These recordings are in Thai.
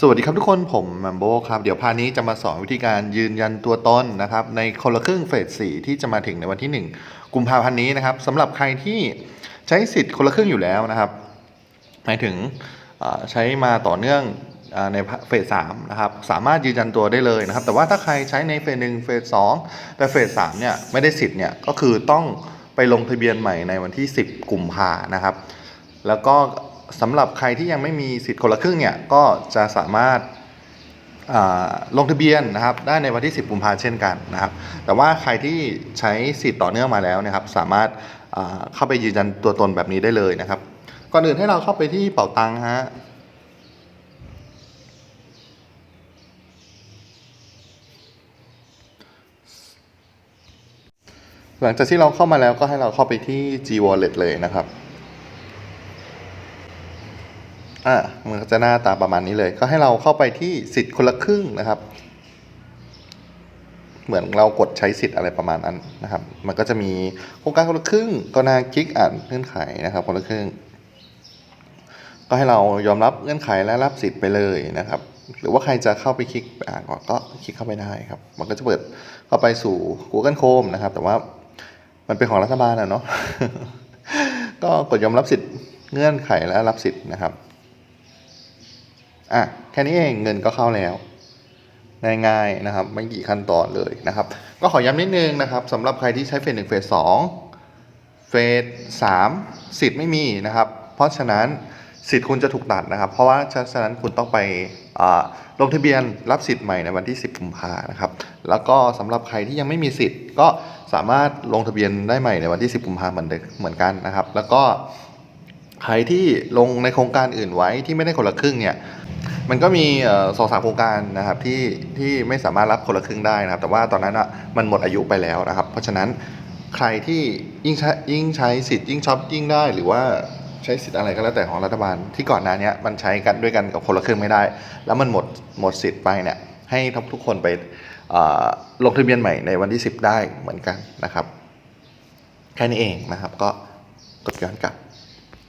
สวัสดีครับทุกคนผมแมมโบครับ เดี๋ยวพานี้จะมาสอนวิธีการยืนยันตัวตนนะครับ ในคนละครึ่งเฟสสี่ที่จะมาถึงในวันที่ 1 กุมภาพันธ์นี้นะครับสำหรับใครที่ใช้สิทธิ์คนละครึ่งอยู่แล้วนะครับ หมายถึงใช้มาต่อเนื่องในเฟสสามนะครับสามารถยืนยันตัวได้เลยนะครับ แต่ว่าถ้าใครใช้ในเฟสหนึ่งเฟสสองแต่เฟสสามเนี่ยไม่ได้สิทธิ์เนี่ยก็คือต้องไปลงทะเบียนใหม่ในวันที่ 10 กุมภานะครับ แล้วก็ สำหรับใครที่ยังไม่มีสิทธิ์คนละครึ่งเนี่ยก็จะสามารถลงทะเบียนนะครับได้ในวันที่ 10กุมภาเช่นกันนะครับ แต่ว่าใครที่ใช้สิทธิ์ต่อเนื่องมาแล้วนะครับ สามารถเข้าไปยืนยันตัวตนแบบนี้ได้เลยนะครับ ก่อนอื่นให้เราเข้าไปที่เป๋าตังค์ฮะหลังจากที่เราเข้ามาแล้วก็ให้เราเข้าไปที่ G Wallet เลยนะครับ อ่ามันก็จะหน้าตาประมาณนี้เลย ก็ให้เราเข้าไปที่สิทธิ์คนละครึ่งนะครับ เหมือนเรากดใช้สิทธิ์อะไรประมาณนั้นนะครับ มันก็จะมีโครงการคนละครึ่งก็น่าคลิกอ่านเงื่อนไขนะครับ คนละครึ่ง ก็ให้เรายอมรับเงื่อนไขและรับสิทธิ์ไปเลยนะครับ หรือว่าใครจะเข้าไปคลิกอ่านก่อนก็คลิกเข้าไปได้ครับ มันก็จะเปิดเข้าไปสู่ Google Chrome นะครับ แต่ว่ามันเป็นของรัฐบาลอะเนาะ ก็กดยอมรับสิทธิ์เงื่อนไขและรับสิทธิ์นะครับ อะแค่นี้เองเงินก็เข้าแล้วง่ายๆนะครับไม่กี่ขั้นตอนเลยนะครับ ก็ขอย้ำนิดนึงนะครับสำหรับใครที่ใช้เฟสหนึ่งเฟสสองเฟสสามสิทธิ์ไม่มีนะครับ เพราะฉะนั้นสิทธิ์คุณจะถูกตัดนะครับ เพราะว่าฉะนั้นคุณต้องไปลงทะเบียนรับสิทธิ์ใหม่ในวันที่ 10กุมภานะครับ แล้วก็สำหรับใครที่ยังไม่มีสิทธิ์ ก็สามารถลงทะเบียนได้ใหม่ในวันที่ 10กุมภาเหมือนเดิมเหมือนกันนะครับ แล้วก็ใครที่ลงในโครงการอื่นไว้ที่ไม่ได้คนละครึ่งเนี่ย มันก็มีสองสามโครงการนะครับที่ที่ไม่สามารถรับคนละครึ่งได้นะครับ แต่ว่าตอนนั้นอะมันหมดอายุไปแล้วนะครับ เพราะฉะนั้นใครที่ยิ่งใช้ยิ่งใช้สิทธิ์ยิ่งช็อปยิ่งได้ หรือว่าใช้สิทธิ์อะไรก็แล้วแต่ของรัฐบาลที่ก่อนหน้านี้มันใช้กันด้วยกันกับคนละครึ่งไม่ได้ แล้วมันหมดหมดสิทธิ์ไปเนี่ยให้ทุกคนไปลงทะเบียนใหม่ในวันที่ 10 ได้เหมือนกันนะครับแค่นี้เองนะครับก็กดย้อนกลับ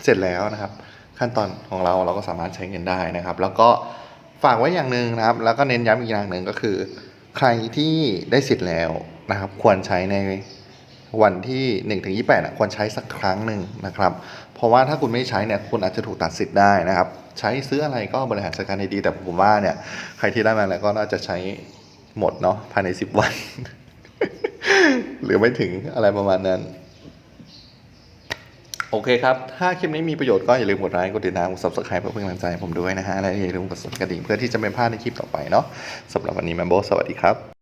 เสร็จแล้วนะครับ ขั้นตอนของเราเราก็สามารถใช้เงินได้นะครับ แล้วก็ฝากไว้อย่างหนึ่งนะครับ แล้วก็เน้นย้ำอีกอย่างหนึ่งก็คือ ใครที่ได้สิทธิ์แล้วนะครับ ควรใช้ในวันที่1ถึง28อะควรใช้สักครั้งหนึ่งนะครับ เพราะว่าถ้าคุณไม่ใช้เนี่ยคุณอาจจะถูกตัดสิทธิ์ได้นะครับ ใช้ซื้ออะไรก็บริหารจัดการให้ดีแต่ผมว่าเนี่ยใครที่ได้มาแล้วก็น่าจะใช้หมดเนาะภายใน 10 วัน หรือไม่ถึงอะไรประมาณนั้น โอเคครับ ถ้าคลิปนี้มีประโยชน์ก็อย่าลืมกดไลค์ กดติดตาม กด subscribe เพื่อเป็นกำลังใจผมด้วยนะฮะ และอย่าลืมกดสั่นกระดิ่งเพื่อที่จะไม่พลาดในคลิปต่อไปเนาะสำหรับวันนี้แมมโบสวัสดีครับ